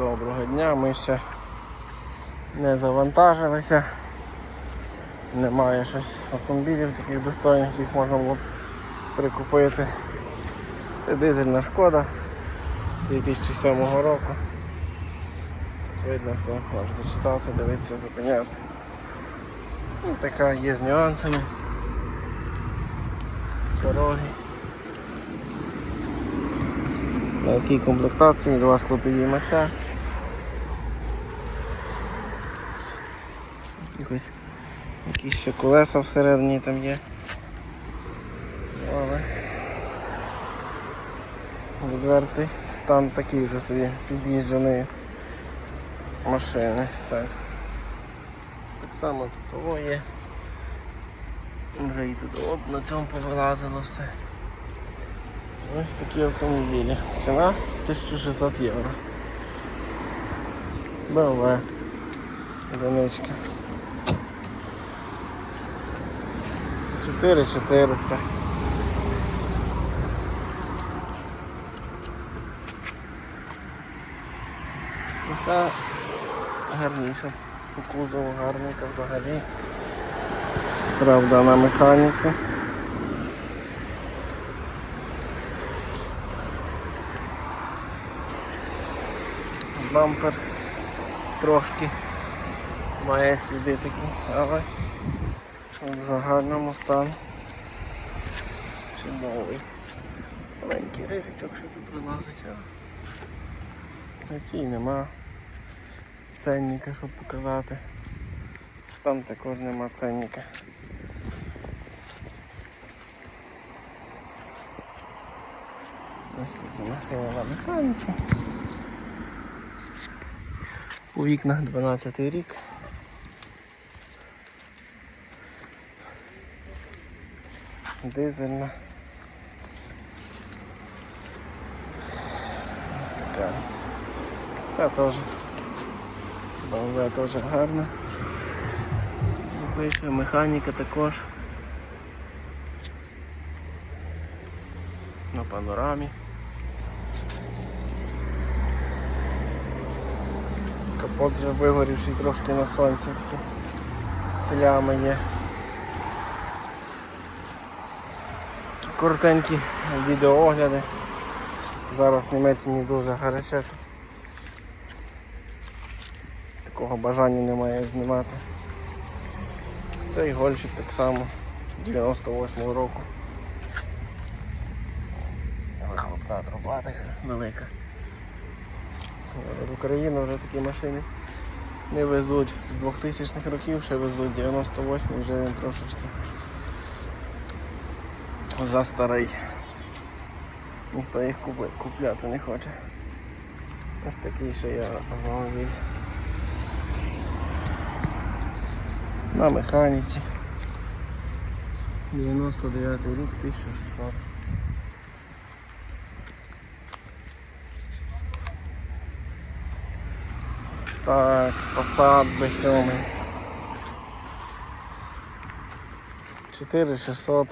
Доброго дня, ми ще не завантажилися. Немає щось автомобілів таких достойних, їх можна було прикупити. Це дизельна шкода 2007 року. Тут видно все, можете читати, дивитися, зупиняти. Ну, така є з нюансами. Дороги. На цій комплектації два склопідіймача. Якось якісь ще колеса всередині там є. Але відвертий стан такий вже собі під'їждженої машини. Так. Так само тут того є. Вже і тут от на цьому повилазило все. Ось такі автомобілі. Ціна 1600 євро. BMW. Одиничка. 4400. Оце гарніше. По кузову гарненька взагалі. Правда на механіці. Бампер трошки має сліди такі, але в загальному стані чудовий. Маленький рижичок, що тут вилазить, на нема ценника, щоб показати. Там також нема ценника. Ось такі машини на механіці. У вікнах 12 рік. Дизельна. Ось така. Це теж. BMW теж гарна. І механіка також. На панорамі. Капот вже вигорівший трошки на сонці такі плями є. Коротенькі відеоогляди. Зараз в Німеччині дуже гаряче. Такого бажання немає знімати. Цей гольфік так само 98 року. Вихлопна труба така велика. В Україну вже такі машини не везуть. З 2000-х років ще везуть, 98-й, вже він трошечки за старий. Ніхто їх купи- купляти не хоче. Ось такий ще є автомобіль. На механіці. 99 рік, 1600. Так, посад B7. 4600.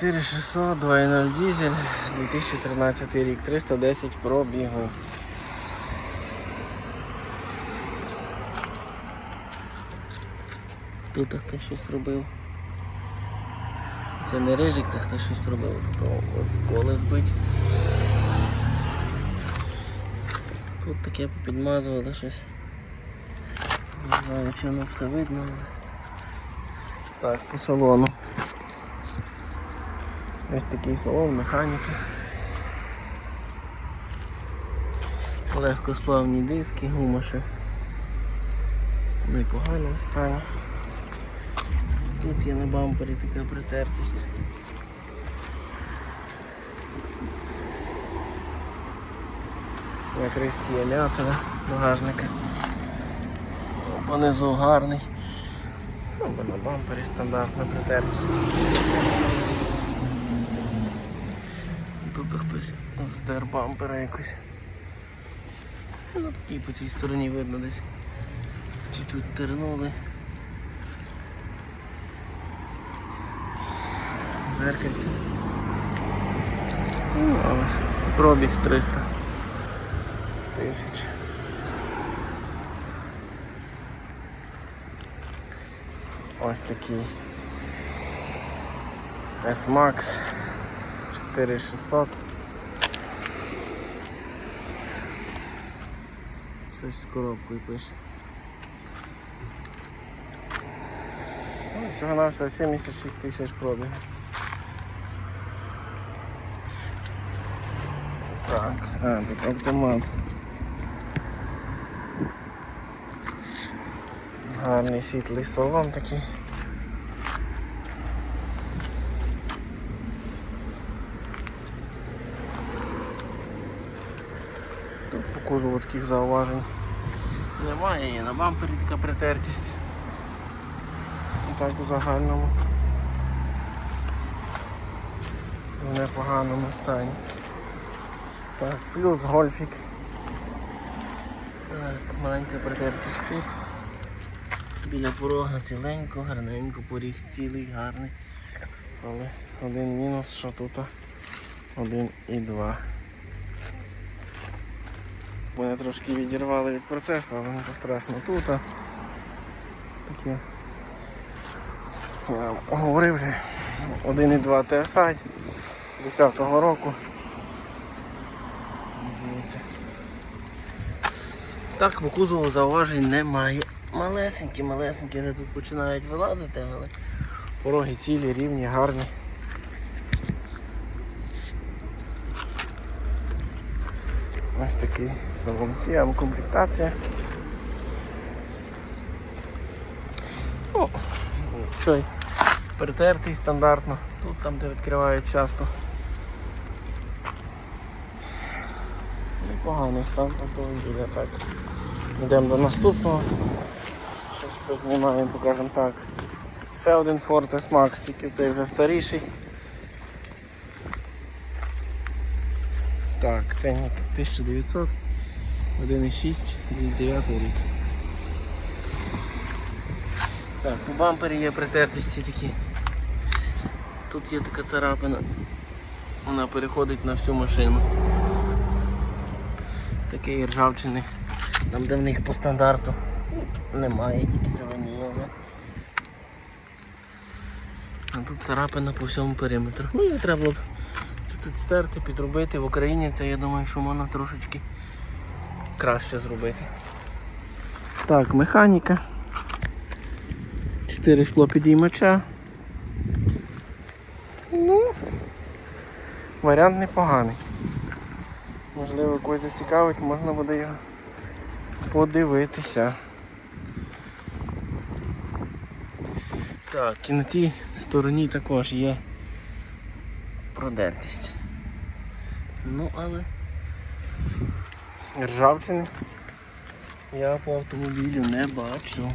4600, 2.0 дизель, 2013 рік, 310 пробігу. Тут хтось щось робив. Це не рижик, це хтось щось робив. Тут сколи збить. Тут таке підмазували щось. Не знаю, чи воно все видно. але- Так, по салону. Ось такий салон, механіка. Легкосплавні диски, гума ще в стані. Тут є на бампері така притертість. На кришці є м'ятина багажника. Понизу гарний. Ну, на бампері стандартна притертість. Тут хтось здер бампера якось. Ну, такий по цій стороні видно десь. Чуть-чуть тернули. Зеркальце. Ну, але ж пробіг 300. тисяч. Ось такий S-Max 4600. Щось з коробкою пише. Ну, всього на всього 76 тисяч пробігу. Так, а, тут автомат. Гарний світлий салон такий. Тут по кузову таких зауважень немає, є на бампері така притертість. І так у загальному. В непоганому стані. Так, плюс гольфік. Так, маленька притертість тут. Біля порога ціленько, гарненько, поріг цілий, гарний. Але один мінус, що тут один і два. Мене трошки відірвали від процесу, але це страшно тут. а Таке. Я говорив вже 1,2 TSI 10-го року. Так, по кузову зауважень немає. Малесенькі, малесенькі вже тут починають вилазити, але пороги цілі, рівні, гарні. Ось такий салон Kia, комплектація. О, цей притертий стандартно. Тут там де відкривають часто. Непоганий стан автомобіля, так. Йдемо до наступного. Щось познімаємо, покажемо так. Це один Ford S-Max, тільки цей вже старіший. Так, ценник 1900, 1,6, 9 рік. Так, по бампері є притертості такі. Тут є така царапина. Вона переходить на всю машину. Такий ржавчини. Там де в них по стандарту немає, тільки зеленіє вже. А тут царапина по всьому периметру. Ну і треба було б чуть-чуть стерти, підробити. В Україні це я думаю, що можна трошечки краще зробити. Так, механіка. Чотири скло підіймача. Ну, варіант непоганий. Можливо, когось зацікавить, можна буде його подивитися. Так, і на тій стороні також є продертість. Ну, але ржавчини я по автомобілю не бачу.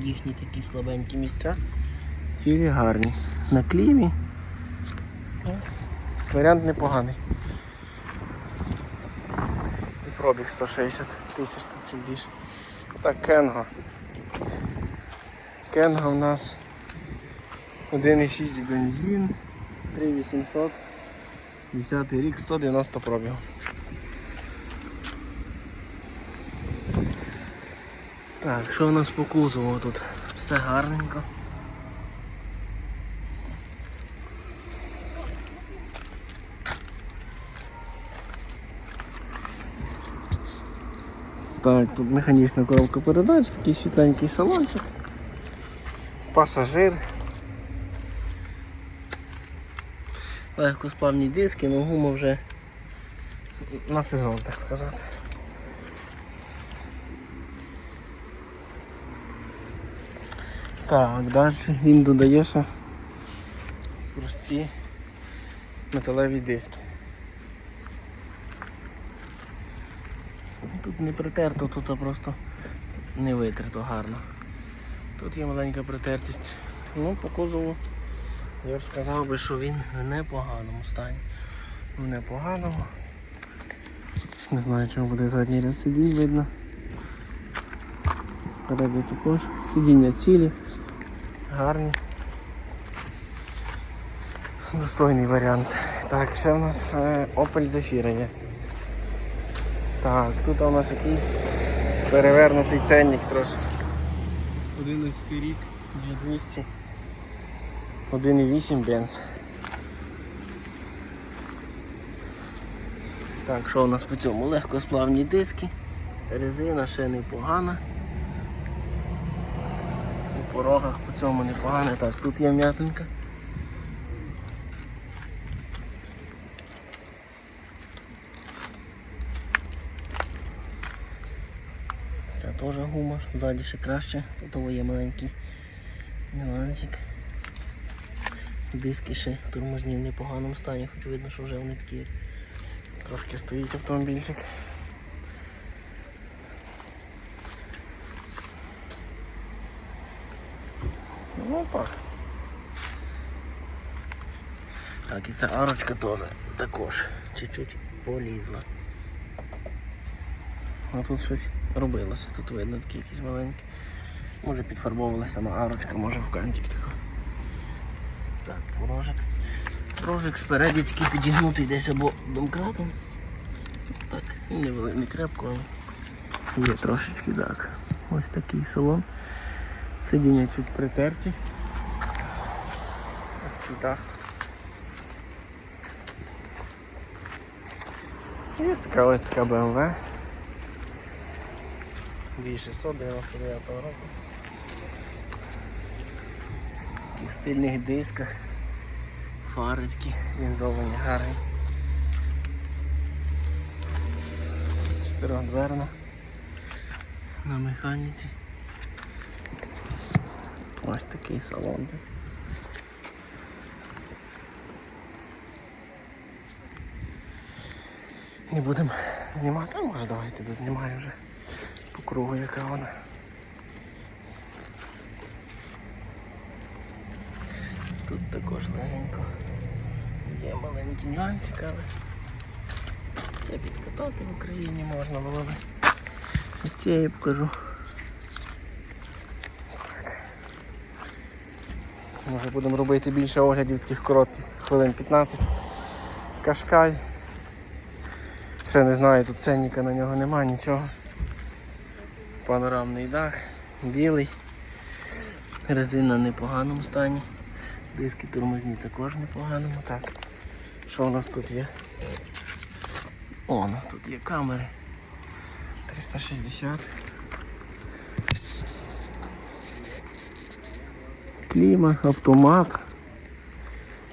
Їхні такі слабенькі місця. Цілі гарні. На клімі. Ну, Варіант непоганий. І пробіг 160 тисяч там чи більше. Так, Кенго. Кенго в нас 1,6 бензин, 3800, 10 рік, 190 пробігу. Так, що у нас по кузову тут? Все гарненько. Так, тут механічна коробка передач, такий світленький салончик. Пасажир. Легкосплавні диски, ну гума вже на сезон, так сказати. Так, далі він додає ще прості металеві диски. Тут не притерто, тут просто не витерто гарно. Тут є маленька притертість. Ну, по кузову я б сказав би, що він в непоганому стані. В непоганому. Не знаю, чому буде задній ряд сидінь видно. Спереду також. Сидіння цілі, гарні. Достойний варіант. Так, ще в нас е, Opel Zafira є. Так, тут у нас який перевернутий ценник трошечки. 11 рік, 2200. 1,8 бенз. Так, що у нас по цьому? Легкосплавні диски, резина ще непогана. У порогах по цьому непогано. Так, тут є м'ятинка. Це теж гума, ззаді ще краще, тут є маленький нюансик. Диски ще тормозні в непоганому стані, хоч видно, що вже вони такі трошки стоїть автомобільчик. Ну так. Так, і ця арочка теж також чуть-чуть полізла. Ну тут щось робилося, тут видно такі якісь маленькі. Може підфарбовувалася сама арочка, може в кантик тако. Так, порожик. Порожик спереді тільки підігнутий десь або домкратом. Так, і не, не крепко, але є трошечки так. Ось такий салон. Сидіння чуть притерті. Такий дах тут. Є така ось така BMW. 2699 року. В таких стильних дисках. Фари такі лінзовані гарні. Чотирьохдверна. На механіці. Ось такий салон. Не будемо знімати, а може давайте дознімаю вже по кругу яка вона. Тут також легенько. Є маленькі нюансики, але це підкатати в Україні можна було би. І це я покажу. Може будемо робити більше оглядів таких коротких, хвилин 15. Кашкай. Ще не знаю, тут ценника на нього нема, нічого. Панорамний дах, білий. Резина в непоганому стані. Диски тормозні також непоганому. Так. Що у нас тут є? О, у нас тут є камери. 360. Кліма, автомат.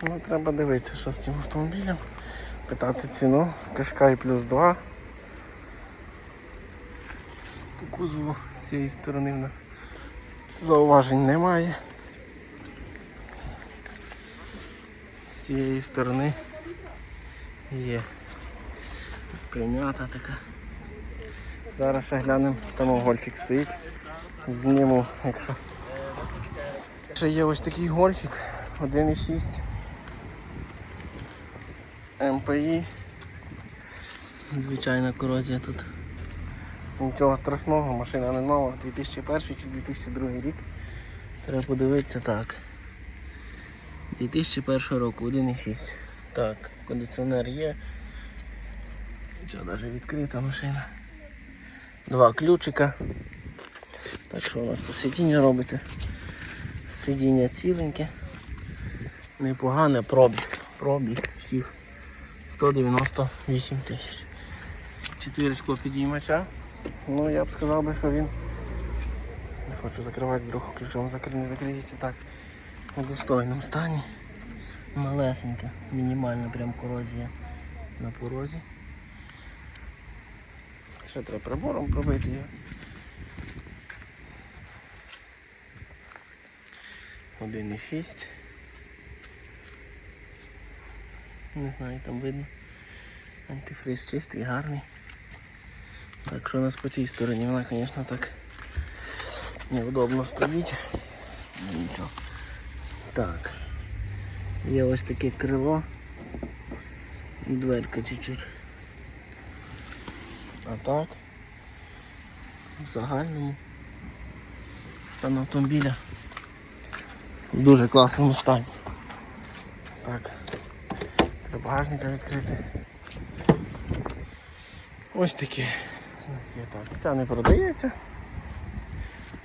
Ну, треба дивитися, що з цим автомобілем. Питати ціну. Кашкай плюс 2. По кузову з цієї сторони в нас зауважень немає. Цієї сторони є примята така. Зараз ще глянемо, там гольфік стоїть. Зніму, якщо. Ще є ось такий гольфік 1,6 МПІ. Звичайна корозія тут. Нічого страшного, машина не нова, 2001 чи 2002 рік. Треба подивитися так. 2001 року, 1,6. Так, кондиціонер є. Це навіть відкрита машина. Два ключика. Так що у нас по сидінню робиться? Сидіння ціленьке. Непогане пробіг. Пробіг всіх 198 тисяч. Чотири скло підіймача. Ну я б сказав би, що він не хочу закривати вдруг ключом закри... не закриється так у достойному стані. Малесенька, мінімальна прям корозія на порозі. Ще треба прибором пробити його. Один і шість. Не знаю, там видно. Антифриз чистий, гарний. Так що у нас по цій стороні вона, звісно, так неудобно стоїть. Нічого. Так. Є ось таке крило дверка чуть-чуть. А так в загальному стан автомобіля в дуже класному стані. Так, треба багажника відкрити. Ось таке. Так. Ця не продається.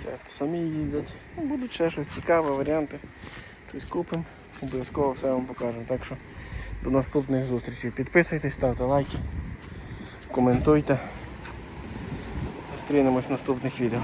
Часто самі їздять. Ну, Будуть ще щось цікаве, варіанти. Щось купимо. Обов'язково все вам покажемо. Так що до наступних зустрічей. Підписуйтесь, ставте лайки, коментуйте. Зустрінемось в наступних відео.